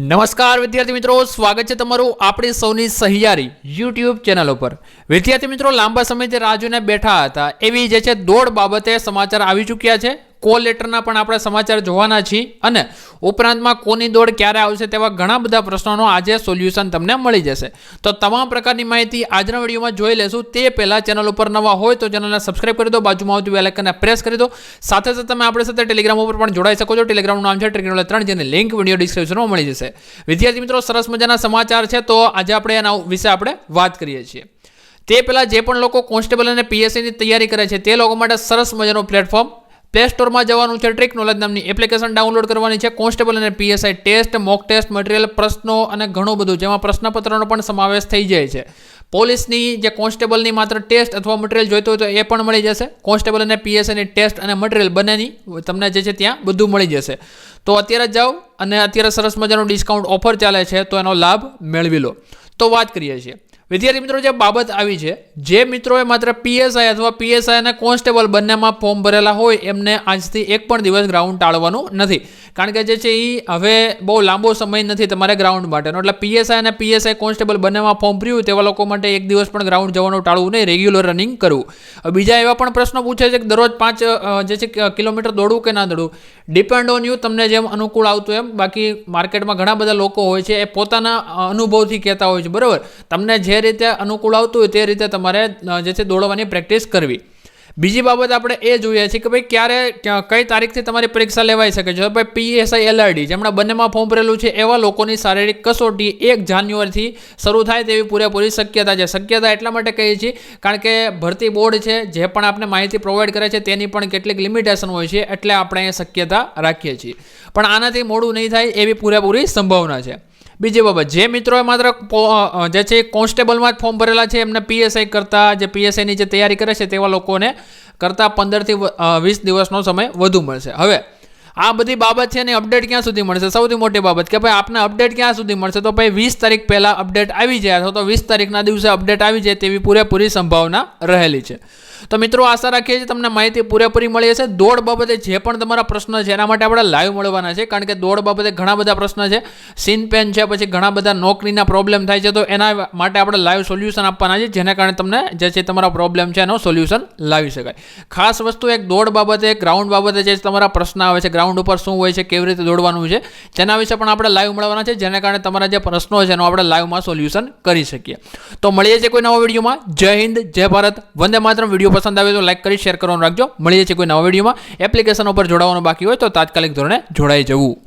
નમસ્કાર વિદ્યાર્થી મિત્રો, સ્વાગત છે તમારું આપણી સૌની સહિયારી યુટ્યુબ ચેનલ ઉપર. વિદ્યાર્થી મિત્રો, લાંબા સમયથી રાહ જોઈને બેઠા હતા. એવી જે છે, દોડ બાબતે સમાચાર આવી ચૂક્યા છે. કોલ લેટરના પણ આપણે સમાચાર જોવાના છીએ અને ઉપરાંતમાં કોની દોડ ક્યારે આવશે તેવા ઘણા બધા પ્રશ્નોનો આજે સોલ્યુશન તમને મળી જશે. તો તમામ પ્રકારની માહિતી આજના વિડીયોમાં જોઈ લેશું. તે પહેલાં ચેનલ ઉપર નવા હોય તો ચેનલને સબસ્ક્રાઇબ કરી દો, બાજુમાં આવતી બેલ આઇકનને પ્રેસ કરી દો. સાથે સાથે તમે આપણી સાથે ટેલિગ્રામ ઉપર પણ જોડાઈ શકો છો. ટેલિગ્રામનું નામ છે ટેલિગ્રામ ત્રણ જેની લિંક વીડિયો ડિસ્ક્રિપ્શનમાં મળી જશે. વિદ્યાર્થી મિત્રો, સરસ મજાના સમાચાર છે તો આજે આપણે એના વિશે આપણે વાત કરીએ છીએ. તે પહેલાં જે પણ લોકો કોન્સ્ટેબલ અને પીએસસીની તૈયારી કરે છે તે લોકો માટે સરસ મજાનું પ્લેટફોર્મ પ્લે સ્ટોરમાં જવાનું છે ટ્રિક નોલેજ નામની એપ્લિકેશન ડાઉનલોડ કરવાની છે. કોન્સ્ટેબલ અને PSI test mock test material પ્રશ્નો અને ઘણું બધું જેમાં પ્રશ્નપત્રનો પણ સમાવેશ થઈ જાય છે. પોલીસની જે કોન્સ્ટેબલની માત્ર ટેસ્ટ અથવા મટીરિયલ જોઈતું હોય તો એ પણ મળી જશે. કોન્સ્ટેબલ અને પીએસઆઈની ટેસ્ટ અને મટીરિયલ બંનેની તમને જે છે ત્યાં બધું મળી જશે. તો અત્યારે જ જાઓ અને અત્યારે સરસ મજાનું ડિસ્કાઉન્ટ ઓફર ચાલે છે. તો એનો લાભ મેળવી લો. તો વાત કરીએ છીએ. વિદ્યાર્થી મિત્રો, જે બાબત આવી છે, જે મિત્રોએ માત્ર પીએસઆઈ અથવા પીએસઆઈ અને કોન્સ્ટેબલ બંનેમાં ફોર્મ ભરેલા હોય, એમને આજથી એક પણ દિવસ ગ્રાઉન્ડ ટાળવાનું નથી. કારણ કે જે છે એ હવે બહુ લાંબો સમય નથી તમારે ગ્રાઉન્ડ માટેનો. એટલે પીએસઆઈ અને પીએસઆઈ કોન્સ્ટેબલ બંનેમાં ફોર્મ ભર્યું તેવા લોકો માટે એક દિવસ પણ ગ્રાઉન્ડ જવાનું ટાળવું નહીં રેગ્યુલર રનિંગ કરવું. બીજા એવા પણ પ્રશ્નો પૂછે છે કે દરરોજ પાંચ જે છે કિલોમીટર દોડવું કે ના દોડવું? ડિપેન્ડ ઓન યુ તમને જેમ અનુકૂળ આવતું એમ. બાકી માર્કેટમાં ઘણા બધા લોકો હોય છે, એ પોતાના અનુભવથી કહેતા હોય છે, બરાબર? તમને જે રીતે અનુકૂળ આવતું હોય તે રીતે તમારે જે છે દોડવાની પ્રેક્ટિસ કરવી. બીજી બાબત આપણે એ જોઈએ છીએ કે ભાઈ ક્યારે કઈ તારીખથી તમારી પરીક્ષા લેવાઈ શકે છે? ભાઈ પીએસઆઈ એલઆરડી જેમણે બંનેમાં ફોર્મ ભરેલું છે, એવા લોકોની શારીરિક કસોટી એક જાન્યુઆરીથી શરૂ થાય તેવી પૂરેપૂરી શક્યતા છે. શક્યતા એટલા માટે કહીએ છીએ, કારણ કે ભરતી બોર્ડ છે, જે પણ આપણે માહિતી પ્રોવાઈડ કરે છે, તેની પણ કેટલીક લિમિટેશન હોય છે, એટલે આપણે શક્યતા રાખીએ છીએ. પણ આનાથી મોડું નહીં થાય એવી પૂરેપૂરી સંભાવના છે. બીજી બાબત, જે મિત્રોએ માત્ર જે છે કોન્સ્ટેબલમાં જ ફોર્મ ભરેલા છે, એમને પીએસઆઈ કરતાં, જે પીએસઆઈની જે તૈયારી કરે છે તેવા લોકોને કરતાં પંદરથી વીસ દિવસનો સમય વધુ મળશે. હવે, આ બધી બાબત છે ને અપડેટ ક્યાં સુધી મળશે? સૌથી મોટી બાબત કે ભાઈ આપને અપડેટ ક્યાં સુધી મળશે? તો ભાઈ વીસ તારીખ પહેલાં અપડેટ આવી જાય અથવા તો વીસ તારીખના દિવસે અપડેટ આવી જાય તેવી પૂરેપૂરી સંભાવના રહેલી છે. તો મિત્રો, આશા રાખીએ છીએ તમને માહિતી પૂરેપૂરી મળી હશે. દોડ બાબતે જે પણ તમારા પ્રશ્ન છે, એના માટે આપણે લાઈવ મળવાના છે, કારણ કે દોડ બાબતે ઘણા બધા પ્રશ્ન છે. સીન પેન છે, પછી ઘણા બધા નોકરીના પ્રોબ્લેમ થાય છે, તો એના માટે આપણે લાઈવ સોલ્યુશન આપવાના છે, જેના કારણે તમને જે છે તમારા પ્રોબ્લેમ છે, એનો સોલ્યુશન લાવી શકાય. ખાસ વસ્તુ એક, દોડ બાબતે ગ્રાઉન્ડ બાબતે જે તમારા પ્રશ્ન આવે છે ગ્રાઉન્ડ ઉપર શું હોય છે, કેવી રીતે દોડવાનું છે, તેના વિશે પણ આપણે લાઈવ મળવાના છે, જેના કારણે તમારા જે પ્રશ્નો છે, એનો આપણે લાઈવમાં સોલ્યુશન કરી શકીએ. તો મળીએ છીએ કોઈ નવા વિડીયોમાં જય હિન્દ, જય ભારત, વંદે માત્ર વીડિયો પસંદ આવે તો લાઈક કરી શેર કરવાનું રાખજો. મળી જશે કોઈ નવા વિડીયોમાં. એપ્લિકેશન ઉપર જોડાવાનું બાકી હોય તો તાત્કાલિક ધોરણે જોડાઈ જવું.